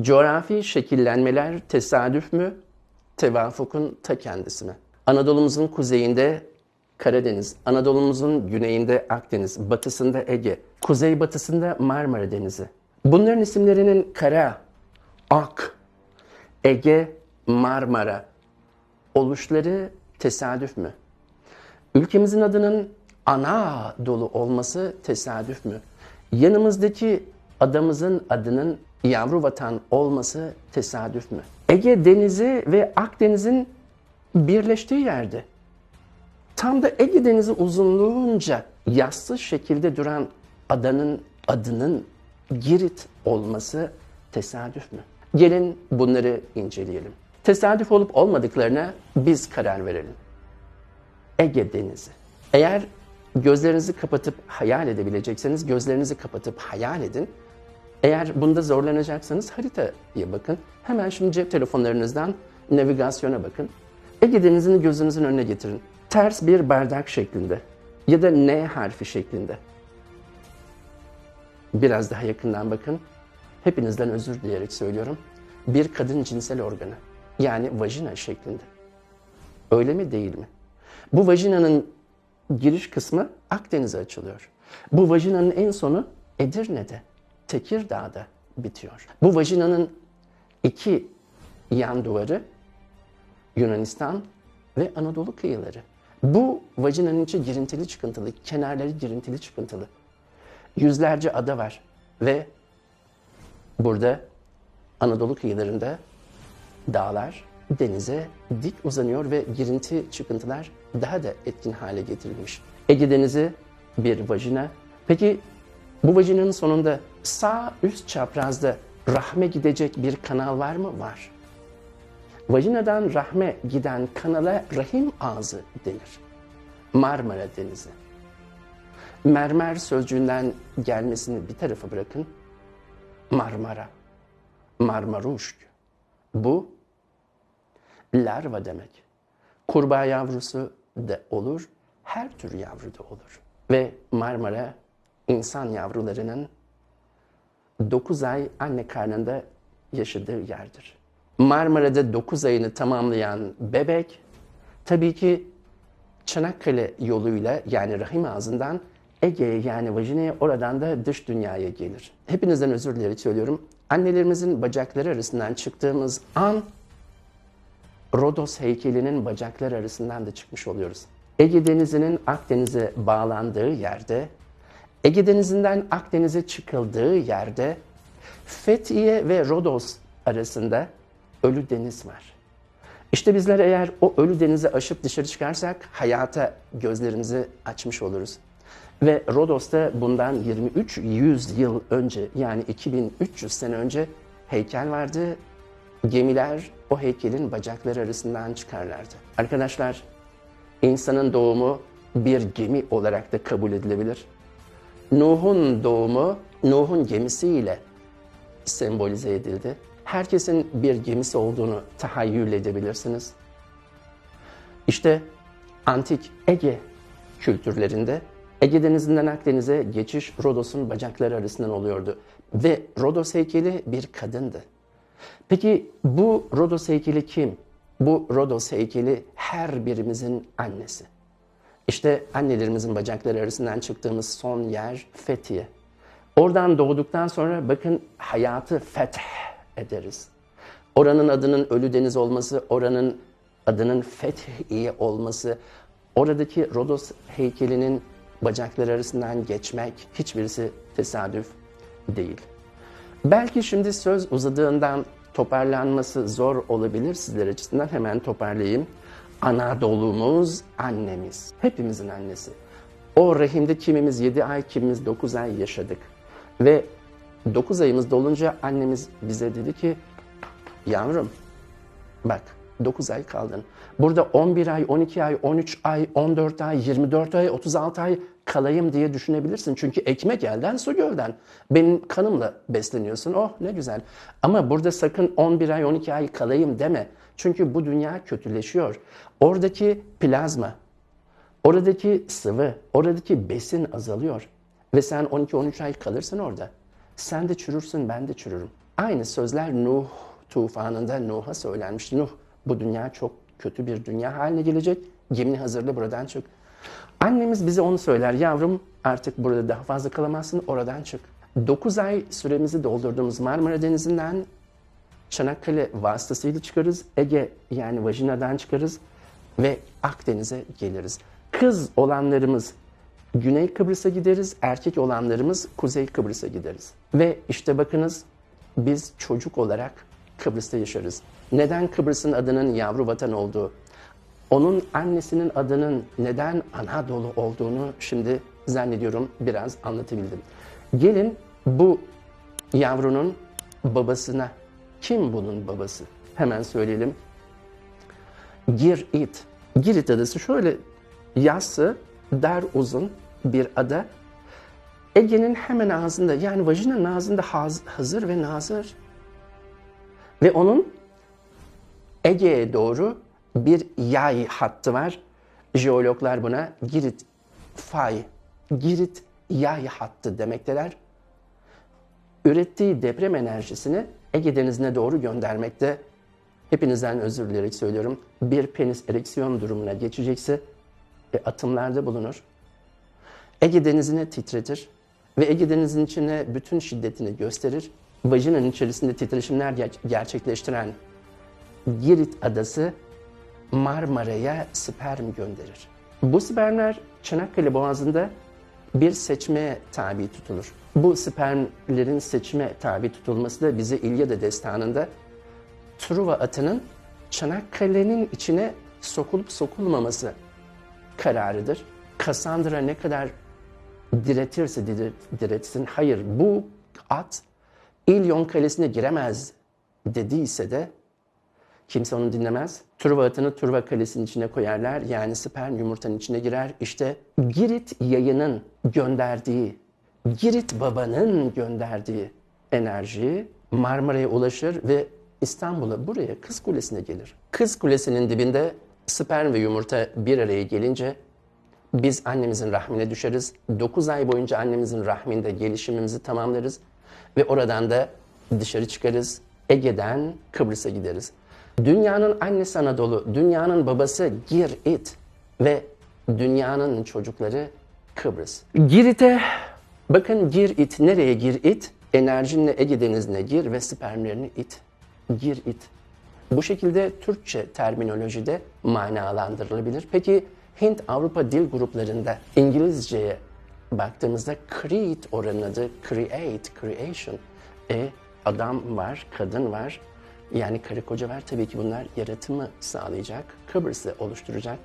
Coğrafi şekillenmeler tesadüf mü, tevafukun ta kendisi mi? Anadolu'muzun kuzeyinde Karadeniz, Anadolu'muzun güneyinde Akdeniz, batısında Ege, kuzeybatısında Marmara Denizi. Bunların isimlerinin Kara, Ak, Ege, Marmara oluşları tesadüf mü? Ülkemizin adının Anadolu olması tesadüf mü? Yanımızdaki adamızın adının yavru vatan olması tesadüf mü? Ege Denizi ve Akdeniz'in birleştiği yerde. Tam da Ege Denizi uzunluğunca yassı şekilde duran adanın adının Girit olması tesadüf mü? Gelin bunları inceleyelim. Tesadüf olup olmadıklarına biz karar verelim. Ege Denizi. Eğer gözlerinizi kapatıp hayal edebilecekseniz gözlerinizi kapatıp hayal edin. Eğer bunda zorlanacaksanız haritaya bakın. Hemen şimdi cep telefonlarınızdan navigasyona bakın. Ege Denizi'ni gözünüzün önüne getirin. Ters bir bardak şeklinde ya da N harfi şeklinde. Biraz daha yakından bakın. Hepinizden özür dileyerek söylüyorum. Bir kadın cinsel organı yani vajina şeklinde. Öyle mi değil mi? Bu vajinanın giriş kısmı Akdeniz'e açılıyor. Bu vajinanın en sonu Edirne'de, Tekirdağ'da bitiyor. Bu vajinanın iki yan duvarı Yunanistan ve Anadolu kıyıları. Bu vajinanın içi girintili çıkıntılı, kenarları girintili çıkıntılı. Yüzlerce ada var ve burada Anadolu kıyılarında dağlar denize dik uzanıyor ve girinti çıkıntılar daha da etkin hale getirilmiş. Ege Denizi bir vajina. Peki bu vajinanın sonunda sağ üst çaprazda rahme gidecek bir kanal var mı? Var. Vajinadan rahme giden kanala rahim ağzı denir. Marmara Denizi. Mermer sözcüğünden gelmesini bir tarafa bırakın. Marmara, Marmaruşk. Bu larva demek. Kurbağa yavrusu da olur, her tür yavru da olur. Ve Marmara insan yavrularının 9 ay anne karnında yaşadığı yerdir. Marmara'da 9 ayını tamamlayan bebek tabii ki Çanakkale yoluyla yani rahim ağzından Ege'ye yani vajinaya oradan da dış dünyaya gelir. Hepinizden özür dileyerek söylüyorum. Annelerimizin bacakları arasından çıktığımız an Rodos heykelinin bacakları arasından da çıkmış oluyoruz. Ege Denizi'nin Akdeniz'e bağlandığı yerde, Ege Denizi'nden Akdeniz'e çıkıldığı yerde Fethiye ve Rodos arasında ölü deniz var. İşte bizler eğer o ölü denizi aşıp dışarı çıkarsak hayata gözlerimizi açmış oluruz. Ve Rodos'ta bundan 23 100 yıl önce yani 2300 sene önce heykel vardı. Gemiler o heykelin bacakları arasından çıkarlardı. Arkadaşlar insanın doğumu bir gemi olarak da kabul edilebilir. Nuh'un doğumu Nuh'un gemisiyle sembolize edildi. Herkesin bir gemisi olduğunu tahayyül edebilirsiniz. İşte antik Ege kültürlerinde Ege Denizi'nden Akdeniz'e geçiş Rodos'un bacakları arasından oluyordu. Ve Rodos heykeli bir kadındı. Peki bu Rodos heykeli kim? Bu Rodos heykeli her birimizin annesi. İşte annelerimizin bacakları arasından çıktığımız son yer Fethiye. Oradan doğduktan sonra bakın hayatı feth ederiz. Oranın adının Ölü Deniz olması, oranın adının Fethiye olması, oradaki Rodos heykelinin bacakları arasından geçmek hiçbirisi tesadüf değil. Belki şimdi söz uzadığından toparlanması zor olabilir sizler açısından hemen toparlayayım. Anadolu'muz annemiz. Hepimizin annesi. O rahimde kimimiz 7 ay, kimimiz 9 ay yaşadık. Ve 9 ayımız dolunca annemiz bize dedi ki yavrum bak 9 ay kaldın. Burada 11 ay, 12 ay, 13 ay, 14 ay, 24 ay, 36 ay kalayım diye düşünebilirsin. Çünkü ekmek elden su gölden. Benim kanımla besleniyorsun. Oh ne güzel. Ama burada sakın 11 ay, 12 ay kalayım deme. Çünkü bu dünya kötüleşiyor. Oradaki plazma, oradaki sıvı, oradaki besin azalıyor. Ve sen 12-13 ay kalırsın orada. Sen de çürürsün, ben de çürürüm. Aynı sözler Nuh tufanında Nuh'a söylenmişti. Nuh bu dünya çok kötü bir dünya haline gelecek. Gemini hazırla buradan çık. Annemiz bize onu söyler. Yavrum artık burada daha fazla kalamazsın oradan çık. 9 ay süremizi doldurduğumuz Marmara Denizi'nden Çanakkale vasıtasıyla çıkarız. Ege yani vajinadan çıkarız ve Akdeniz'e geliriz. Kız olanlarımız Güney Kıbrıs'a gideriz, erkek olanlarımız Kuzey Kıbrıs'a gideriz. Ve işte bakınız biz çocuk olarak Kıbrıs'ta yaşarız. Neden Kıbrıs'ın adının yavru vatan olduğu, onun annesinin adının neden Anadolu olduğunu şimdi zannediyorum biraz anlatabildim. Gelin bu yavrunun babasına. Kim bunun babası? Hemen söyleyelim. Girit. Girit adası şöyle yassı, dar uzun bir ada. Ege'nin hemen ağzında yani vajinanın ağzında haz- hazır ve nazır. Ve onun Ege'ye doğru bir yay hattı var. Jeologlar buna Girit fay, Girit yay hattı demekteler. Ürettiği deprem enerjisini Ege Denizi'ne doğru göndermekte. Hepinizden özür dileyerek söylüyorum. Bir penis ereksiyon durumuna geçecekse e, atımlarda bulunur. Ege Denizi'ni titretir ve Ege Denizi'nin içine bütün şiddetini gösterir. Vajinanın içerisinde titreşimler ger- gerçekleştiren Girit adası Marmara'ya sperm gönderir. Bu spermler Çanakkale Boğazı'nda bir seçmeye tabi tutulur. Bu spermlerin seçime tabi tutulması da bize İlyada destanında Truva atının Çanakkale'nin içine sokulup sokulmaması kararıdır. Cassandra ne kadar diretirse dire- diretsin, hayır bu at İlyon Kalesi'ne giremez dediyse de kimse onu dinlemez. Truva atını Truva Kalesi'nin içine koyarlar. Yani sperm yumurtanın içine girer. İşte Girit yayının gönderdiği, Girit babanın gönderdiği enerji Marmara'ya ulaşır ve İstanbul'a buraya Kız Kulesi'ne gelir. Kız Kulesi'nin dibinde sperm ve yumurta bir araya gelince biz annemizin rahmine düşeriz. 9 ay boyunca annemizin rahminde gelişimimizi tamamlarız. Ve oradan da dışarı çıkarız. Ege'den Kıbrıs'a gideriz. Dünyanın annesi Anadolu, dünyanın babası Girit ve dünyanın çocukları Kıbrıs. Girit'e, bakın Girit, nereye Girit? Enerjinle Ege Denizi'ne gir ve spermlerini it. Gir it. Bu şekilde Türkçe terminolojide manalandırılabilir. Peki Hint Avrupa dil gruplarında İngilizceye baktığımızda create oranın adı create, creation. E adam var, kadın var. Yani karı koca var. Tabii ki bunlar yaratımı sağlayacak, Kıbrıs'ı oluşturacak.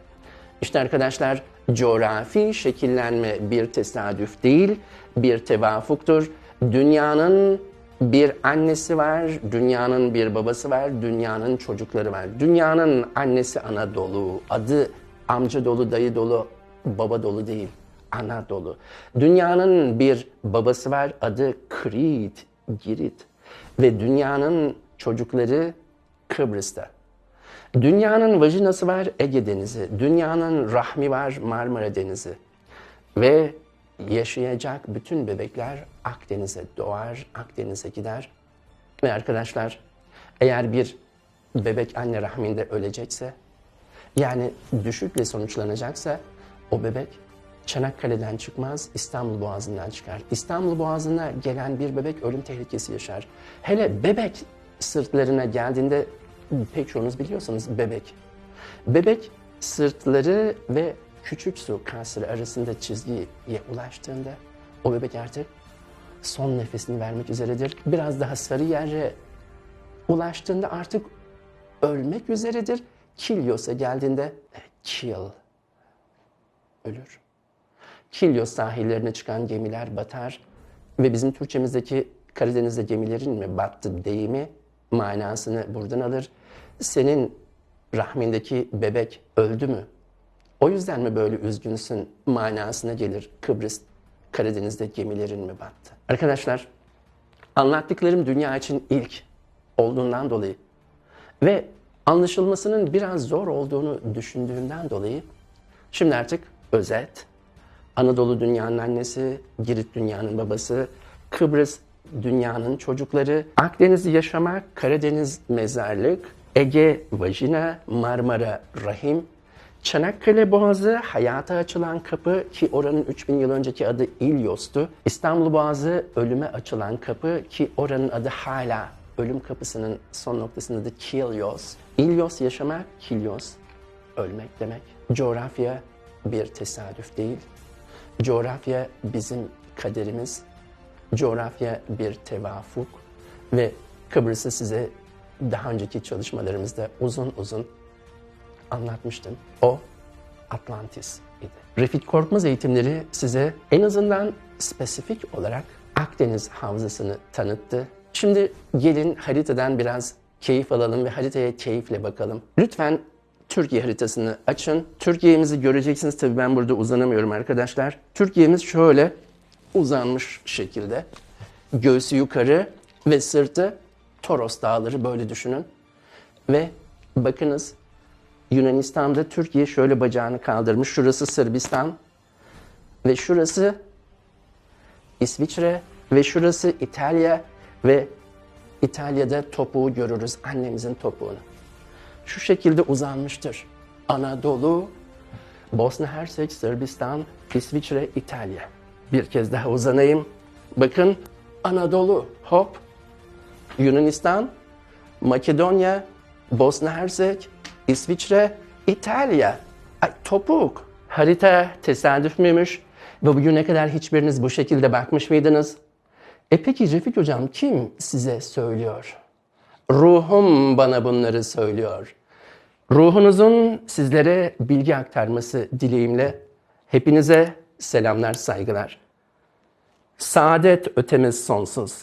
İşte arkadaşlar coğrafi şekillenme bir tesadüf değil, bir tevafuktur. Dünyanın bir annesi var, dünyanın bir babası var, dünyanın çocukları var. Dünyanın annesi Anadolu, adı amca dolu, dayı dolu, baba dolu değil. Anadolu. Dünyanın bir babası var, adı Krit, Girit. Ve dünyanın çocukları Kıbrıs'ta. Dünyanın vajinası var Ege Denizi. Dünyanın rahmi var Marmara Denizi. Ve yaşayacak bütün bebekler Akdeniz'e doğar, Akdeniz'e gider. Ve arkadaşlar eğer bir bebek anne rahminde ölecekse yani düşükle sonuçlanacaksa o bebek Çanakkale'den çıkmaz, İstanbul Boğazı'ndan çıkar. İstanbul Boğazı'na gelen bir bebek ölüm tehlikesi yaşar. Hele bebek sırtlarına geldiğinde pek çoğunuz biliyorsanız bebek. Bebek sırtları ve küçük su kasları arasında çizgiye ulaştığında o bebek artık son nefesini vermek üzeredir. Biraz daha sarı yere ulaştığında artık ölmek üzeredir. Kilyos'a geldiğinde kill ölür. Kilyos sahillerine çıkan gemiler batar ve bizim Türkçemizdeki Karadeniz'de gemilerin mi battı deyimi manasını buradan alır. Senin rahmindeki bebek öldü mü? O yüzden mi böyle üzgünsün manasına gelir Kıbrıs, Karadeniz'de gemilerin mi battı? Arkadaşlar anlattıklarım dünya için ilk olduğundan dolayı ve anlaşılmasının biraz zor olduğunu düşündüğümden dolayı şimdi artık özet, Anadolu dünyanın annesi, Girit dünyanın babası, Kıbrıs dünyanın çocukları, Akdeniz yaşamak, Karadeniz mezarlık, Ege vajina, Marmara rahim, Çanakkale Boğazı hayata açılan kapı ki oranın 3000 yıl önceki adı İlyos'tu. İstanbul Boğazı ölüme açılan kapı ki oranın adı hala ölüm kapısının son noktasında da Kilios. İlyos yaşamak, Kilios ölmek demek. Coğrafya bir tesadüf değil. Coğrafya bizim kaderimiz. Coğrafya bir tevafuk ve Kıbrıs'ı size daha önceki çalışmalarımızda uzun uzun anlatmıştım. O Atlantis idi. Refit Korkmaz eğitimleri size en azından spesifik olarak Akdeniz havzasını tanıttı. Şimdi gelin haritadan biraz keyif alalım ve haritaya keyifle bakalım. Lütfen Türkiye haritasını açın. Türkiye'mizi göreceksiniz. Tabii ben burada uzanamıyorum arkadaşlar. Türkiye'miz şöyle uzanmış şekilde. Göğsü yukarı ve sırtı Toros Dağları böyle düşünün. Ve bakınız Yunanistan'da Türkiye şöyle bacağını kaldırmış. Şurası Sırbistan ve şurası İsviçre ve şurası İtalya ve İtalya'da topuğu görürüz. Annemizin topuğunu. Şu şekilde uzanmıştır. Anadolu, Bosna Hersek, Sırbistan, İsviçre, İtalya. Bir kez daha uzanayım. Bakın Anadolu, hop. Yunanistan, Makedonya, Bosna Hersek, İsviçre, İtalya. Ay, topuk. Harita tesadüf müymüş? Ve bugüne kadar hiçbiriniz bu şekilde bakmış mıydınız? E peki Refik Hocam kim size söylüyor? Ruhum bana bunları söylüyor. Ruhunuzun sizlere bilgi aktarması dileğimle hepinize selamlar, saygılar. Saadet ötemiz sonsuz.